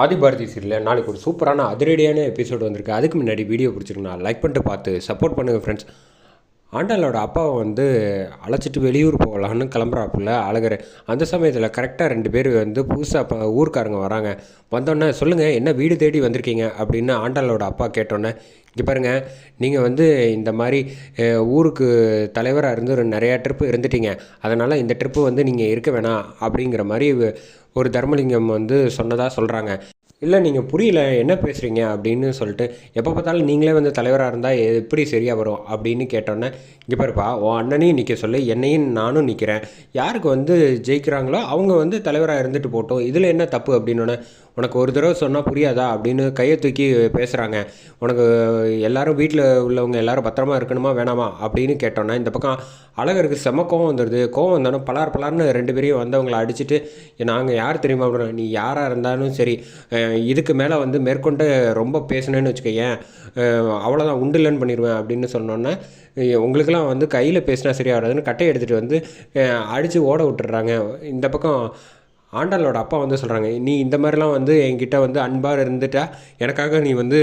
ஆதிபாரதி சீரியலில் நாளைக்கு ஒரு சூப்பரான அதிரடியான எபிசோடு வந்திருக்கு. அதுக்கு முன்னாடி வீடியோ பிடிச்சிருக்குண்ணா லைக் பண்ணிட்டு பார்த்து சப்போர்ட் பண்ணுங்கள் ஃப்ரெண்ட்ஸ் ஆண்டாளோட அப்பாவை வந்து அழைச்சிட்டு வெளியூர் போகலான்னு கிளம்புறாப்புல அழகர். அந்த சமயத்தில் கரெக்டாக ரெண்டு பேர் வந்து புதுசாக இப்போ ஊருக்காரங்க வராங்க. வந்தோடனே சொல்லுங்கள் என்ன வீடு தேடி வந்திருக்கீங்க? அப்படின்னு ஆண்டாளோட அப்பா கேட்டோன்னே இங்கே பாருங்கள் நீங்கள் வந்து இந்த மாதிரி ஊருக்கு தலைவராக இருந்து ஒரு நிறையா ட்ரிப்பு இருந்துட்டீங்க. அதனால் இந்த ட்ரிப்பு வந்து நீங்கள் இருக்க வேணாம். அப்படிங்கிற மாதிரி ஒரு தர்மலிங்கம் வந்து சொன்னதாக சொல்கிறாங்க இல்லை நீங்கள் புரியல என்ன பேசுகிறீங்க அப்படின்னு சொல்லிட்டு எப்போ பார்த்தாலும் நீங்களே வந்து தலைவராக இருந்தால் எப்படி சரியாக வரும்? அப்படின்னு கேட்டோன்னே இங்கே பாருப்பா உன் அண்ணனையும் நிற்க சொல்லி என்னையும் நானும் நிற்கிறேன் யாருக்கு வந்து ஜெயிக்கிறாங்களோ அவங்க வந்து தலைவராக இருந்துட்டு போட்டோம். இதில் என்ன தப்பு? அப்படின்னோடனே உனக்கு ஒரு தடவை சொன்னால் புரியாதா? அப்படின்னு கையை தூக்கி பேசுகிறாங்க உனக்கு எல்லோரும் வீட்டில் உள்ளவங்க எல்லாரும் பத்திரமா இருக்கணுமா வேணாமா? அப்படின்னு கேட்டோன்னே இந்த பக்கம் அழகருக்கு செம கோவம் வந்துடுது கோவம் வந்தாலும் பலார் பலார்னு ரெண்டு பேரையும் வந்தவங்களை அடிச்சுட்டு நாங்கள் யார் தெரியுமா? அப்படின்னா நீ யாராக இருந்தாலும் சரி இதுக்கு மேலே வந்து மேற்கொண்டு ரொம்ப பேசுனேன்னு வச்சுக்கோயேன். அவ்வளோதான் அவ்வளோதான் உண்டுலன்னு பண்ணிடுவேன் அப்படின்னு சொன்னோன்னே உங்களுக்கெல்லாம் வந்து கையில் பேசினா சரியாக வராதுன்னு கட்டையை எடுத்துகிட்டு வந்து அடித்து ஓட விட்டுறாங்க இந்த பக்கம் ஆண்டாளோட அப்பா வந்து சொல்கிறாங்க நீ இந்த மாதிரிலாம் வந்து என்கிட்ட வந்து அன்பாக இருந்துட்டா எனக்காக நீ வந்து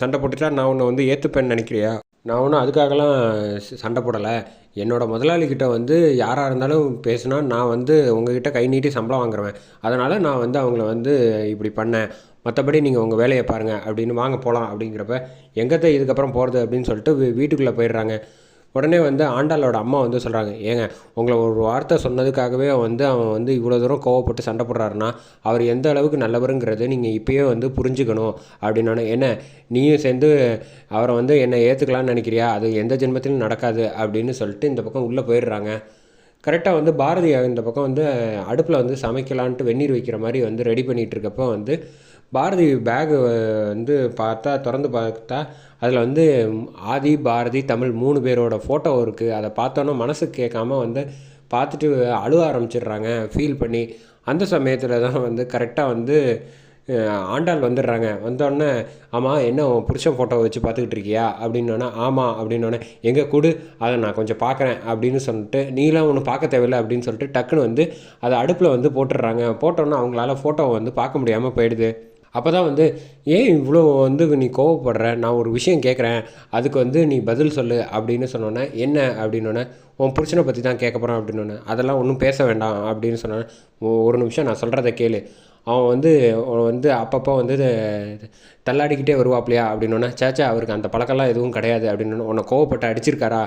சண்டை போட்டுட்டா நான் உன்னை வந்து ஏற்றுப்பேன்னு நினைக்கிறியா? நான் ஒன்றும் அதுக்காகலாம் சண்டை போடலை. என்னோட முதலாளிக்கிட்ட வந்து யாராக இருந்தாலும் பேசுனா நான் வந்து உங்ககிட்ட கை நீட்டி சம்பளம் வாங்குறேன் அதனால் நான் வந்து அவங்கள வந்து இப்படி பண்ணேன். மற்றபடி நீங்கள் உங்கள் வேலையை பாருங்கள் அப்படின்னு வாங்க போகலாம் அப்படிங்கிறப்ப எங்கத்த இதுக்கப்புறம் போகிறது அப்படின்னு சொல்லிட்டு வீ- வீட்டுக்குள்ளே போயிடுறாங்க. உடனே வந்து ஆண்டாளோட அம்மா வந்து சொல்கிறாங்க ஏங்க உங்களை ஒரு வார்த்தை சொன்னதுக்காகவே வந்து அவன் வந்து இவ்வளோ தூரம் கோவப்பட்டு சண்டை போடுறாருன்னா அவர் எந்த அளவுக்கு நல்லவருங்கிறத நீங்கள் இப்போயே வந்து புரிஞ்சுக்கணும். அப்படின்னா என்ன நீயும் சேர்ந்து அவரை வந்து என்னை ஏற்றுக்கலான்னு நினைக்கிறியா? அது எந்த ஜென்மத்திலும் நடக்காது. அப்படின்னு சொல்லிட்டு இந்த பக்கம் உள்ளே போயிடுறாங்க. கரெக்டாக வந்து பாரதி இந்த பக்கம் வந்து அடுப்பில் வந்து சமைக்கலான்ட்டு வெந்நீர் வைக்கிற மாதிரி வந்து ரெடி பண்ணிகிட்டு இருக்கப்போ வந்து பாரதி பேகு வந்து பார்த்தா திறந்து பார்த்தா அதில் வந்து ஆதி பாரதி தமிழ் மூணு பேரோட ஃபோட்டோ இருக்குது அதை பார்த்தோன்னா மனசு கேட்காம வந்து பார்த்துட்டு அழுவ ஆரம்பிச்சிடுறாங்க. ஃபீல் பண்ணி அந்த சமயத்தில் தான் வந்து கரெக்டாக வந்து ஆண்டாள் வந்துடுறாங்க. வந்தோடனே ஆமாம் என்ன உன் புருஷன் ஃபோட்டோ வச்சு பார்த்துக்கிட்டு இருக்கியா? அப்படின்னோடனே ஆமாம் அப்படின்னோடனே எங்கே கொடு அதை நான் கொஞ்சம் பார்க்குறேன் அப்படின்னு சொல்லிட்டு நீலாம் ஒன்று பார்க்க தேவையில்லை அப்படின்னு சொல்லிட்டு டக்குன்னு வந்து அதை அடுப்பில் வந்து போட்டுடுறாங்க. போட்டோன்னே அவங்களால ஃபோட்டோவை வந்து பார்க்க முடியாமல் போயிடுது. அப்போ தான் வந்து ஏன் இவ்வளோ வந்து நீ கோவப்படுற? நான் ஒரு விஷயம் கேட்குறேன் அதுக்கு வந்து நீ பதில் சொல்லு அப்படின்னு சொன்னோன்னே என்ன? அப்படின்னோடனே உன் புருஷனை பற்றி தான் கேட்க போகிறேன் அப்படின்னோடனே அதெல்லாம் ஒன்றும் பேச வேண்டாம் அப்படின்னு சொன்னோன்னே ஒரு நிமிஷம் நான் சொல்கிறத கேளு. அவன் வந்து வந்து அப்பப்போ வந்து தள்ளாடிக்கிட்டே வருவாப்லையா அப்படின்னோடனே சேச்சா அவருக்கு அந்த பழக்கம்லாம் எதுவும் கிடையாது அப்படின்னு உன்னை கோவப்பட்டு அடிச்சிருக்காரா?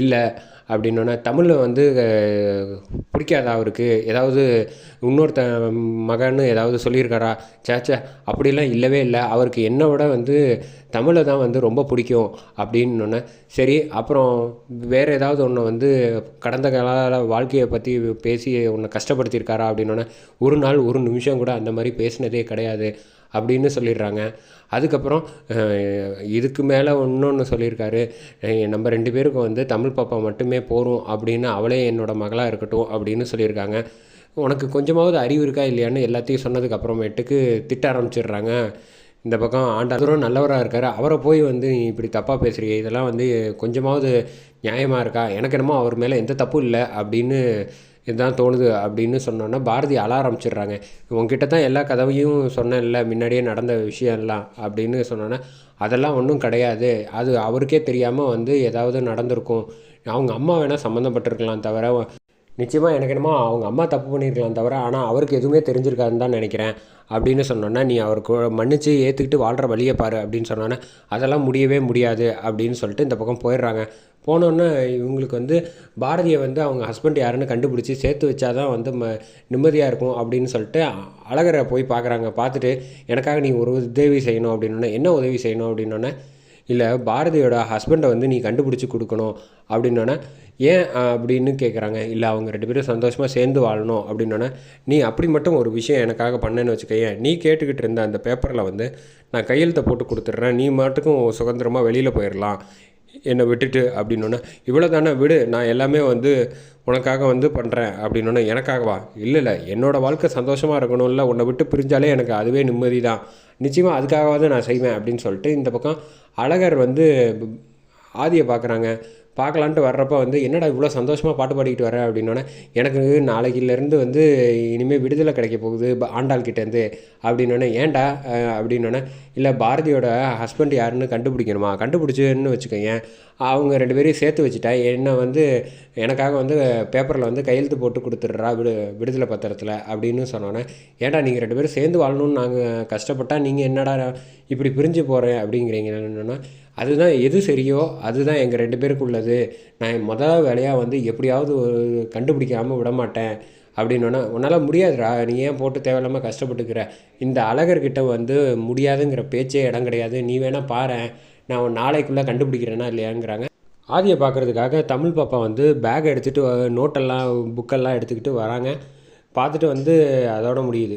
இல்லை. அப்படின்னோடனே தமிழில் வந்து பிடிக்காதா அவருக்கு? ஏதாவது இன்னொருத்த மகன்னு ஏதாவது சொல்லியிருக்காரா? சேச்சா அப்படிலாம் இல்லவே இல்லை. அவருக்கு என்னை விட வந்து தமிழை தான் வந்து ரொம்ப பிடிக்கும். அப்படின்னோடனே சரி அப்புறம் வேறு ஏதாவது ஒன்று வந்து கடந்த கால வாழ்க்கையை பற்றி பேசி உன்னை கஷ்டப்படுத்தியிருக்காரா? அப்படின்னோடனே ஒரு நாள் ஒரு நிமிஷம் கூட அந்த அந்த மாதிரி பேசினதே கிடையாது அப்படின்னு சொல்லிடுறாங்க. அதுக்கப்புறம் இதுக்கு மேலே இன்னொன்று சொல்லியிருக்காரு. நம்ம ரெண்டு பேருக்கும் வந்து தமிழ் பாப்பா மட்டுமே போகிறோம் அப்படின்னு அவளே என்னோடய மகளாக இருக்கட்டும் அப்படின்னு சொல்லியிருக்காங்க. உனக்கு கொஞ்சமாவது அறிவு இருக்கா இல்லையான்னு எல்லாத்தையும் சொன்னதுக்கு அப்புறமேட்டுக்கு திட்ட ஆரம்பிச்சிடுறாங்க. இந்த பக்கம் ஆண்டாதரும் நல்லவராக இருக்கார். அவரை போய் வந்து நீ இப்படி தப்பாக பேசுகிறீங்க இதெல்லாம் வந்து கொஞ்சமாவது நியாயமாக இருக்கா? எனக்கு என்னமோ அவர் மேலே எந்த தப்பும் இல்லை அப்படின்னு இதுதான் தோணுது அப்படின்னு சொன்னோன்னா பாரதி அழ ஆரம்பிச்சிடுறாங்க. உங்ககிட்ட தான் எல்லா கதவையும் சொன்னேன்ல முன்னாடியே நடந்த விஷயம்லாம் அப்படின்னு சொன்னோன்னா அதெல்லாம் ஒன்றும் கிடையாது. அது அவருக்கே தெரியாமல் வந்து ஏதாவது நடந்திருக்கும். அவங்க அம்மா வேணால் சம்மந்தப்பட்டிருக்கலாம் தவிர நிச்சயமாக எனக்கு என்னமோ அவங்க அம்மா தப்பு பண்ணியிருக்கலாம் தவிர ஆனால் அவருக்கு எதுவுமே தெரிஞ்சிருக்காதுன்னு தான் நினைக்கிறேன். அப்படின்னு சொன்னோன்னா நீ அவருக்கு மன்னிச்சு ஏற்றுக்கிட்டு வாழ்கிற வழியை பாரு அப்படின்னு சொன்னோன்னே அதெல்லாம் முடியவே முடியாது அப்படின்னு சொல்லிட்டு இந்த பக்கம் போயிடுறாங்க. போனோன்னே இவங்களுக்கு வந்து பாரதியை வந்து அவங்க ஹஸ்பண்ட் யாருன்னு கண்டுபிடிச்சி சேர்த்து வச்சாதான் வந்து ம நிம்மதியாக இருக்கும் அப்படின்னு சொல்லிட்டு அழகரை போய் பார்க்குறாங்க. பார்த்துட்டு எனக்காக நீ ஒரு உதவி செய்யணும் அப்படின்னோடனே என்ன உதவி செய்யணும்? அப்படின்னோடனே இல்லை பாரதியோட ஹஸ்பண்டை வந்து நீ கண்டுபிடிச்சி கொடுக்கணும் அப்படின்னோடனே ஏன் அப்படின்னு கேட்குறாங்க இல்லை அவங்க ரெண்டு பேரும் சந்தோஷமாக சேர்ந்து வாழணும் அப்படின்னோடனே நீ அப்படி மட்டும் ஒரு விஷயம் எனக்காக பண்ணேன்னு வச்சுக்கையேன் நீ கேட்டுக்கிட்டு இருந்த அந்த பேப்பரில் வந்து நான் கையெழுத்தை போட்டு கொடுத்துட்றேன். நீ மட்டுக்கும் சுதந்திரமாக வெளியில் போயிடலாம் என்னை விட்டுட்டு அப்படின்னோடனே இவ்வளோ தானே விடு நான் எல்லாமே வந்து உனக்காக வந்து பண்ணுறேன் அப்படின்னோடனே எனக்காகவா? இல்லை இல்லை என்னோடய வாழ்க்கை சந்தோஷமாக இருக்கணும்ல உன்னை விட்டு பிரிஞ்சாலே எனக்கு அதுவே நிம்மதி தான். நிச்சயமாக அதுக்காகவாவது நான் செய்வேன் அப்படின்னு சொல்லிட்டு இந்த பக்கம் அழகர் வந்து ஆதியை பார்க்குறாங்க. பார்க்கலான்ட்டு வர்றப்ப வந்து என்னடா இவ்வளோ சந்தோஷமாக பாட்டு பாடிக்கிட்டு வர அப்படின்னோடனே எனக்கு நாளைக்கிலேருந்து வந்து இனிமேல் விடுதலை கிடைக்க போகுது ஆண்டாள் கிட்டேருந்து அப்படின்னோடனே ஏன்டா? அப்படின்னோடனே இல்லை பாரதியோட ஹஸ்பண்ட் யாருன்னு கண்டுபிடிக்கணுமா? கண்டுபிடிச்சுன்னு வச்சுக்கோங்க அவங்க ரெண்டு பேரையும் சேர்த்து வச்சுட்டா என்னை வந்து எனக்காக வந்து பேப்பரில் வந்து கையெழுத்து போட்டு கொடுத்துட்றா விடு விடுதலை பத்திரத்தில். அப்படின்னு சொன்னோன்னே ஏன்டா நீங்கள் ரெண்டு பேரும் சேர்ந்து வாழணும்னு நாங்கள் கஷ்டப்பட்டால் நீங்கள் என்னடா இப்படி பிரிஞ்சு போகிறேன் அப்படிங்கிறீங்கன்னா அதுதான் எது சரியோ அதுதான் எங்கள் ரெண்டு பேருக்கு உள்ளது நான் மொதல் வேலையாக வந்து எப்படியாவது ஒரு கண்டுபிடிக்காமல் விட மாட்டேன் அப்படின்னோன்னா உன்னால் முடியாதுடா நீ ஏன் போட்டு தேவையில்லாமல் கஷ்டப்பட்டுக்கிற? இந்த அழகர்கிட்ட வந்து முடியாதுங்கிற பேச்சே இடம் கிடையாது. நீ வேணால் பாரேன். நான் உன் நாளைக்குள்ளே கண்டுபிடிக்கிறேனா இல்லையாங்கிறாங்க. ஆதியை பார்க்குறதுக்காக தமிழ் பாப்பா வந்து பேக் எடுத்துகிட்டு நோட்டெல்லாம் புக்கெல்லாம் எடுத்துக்கிட்டு வராங்க. பார்த்துட்டு வந்து அதோட முடியுது.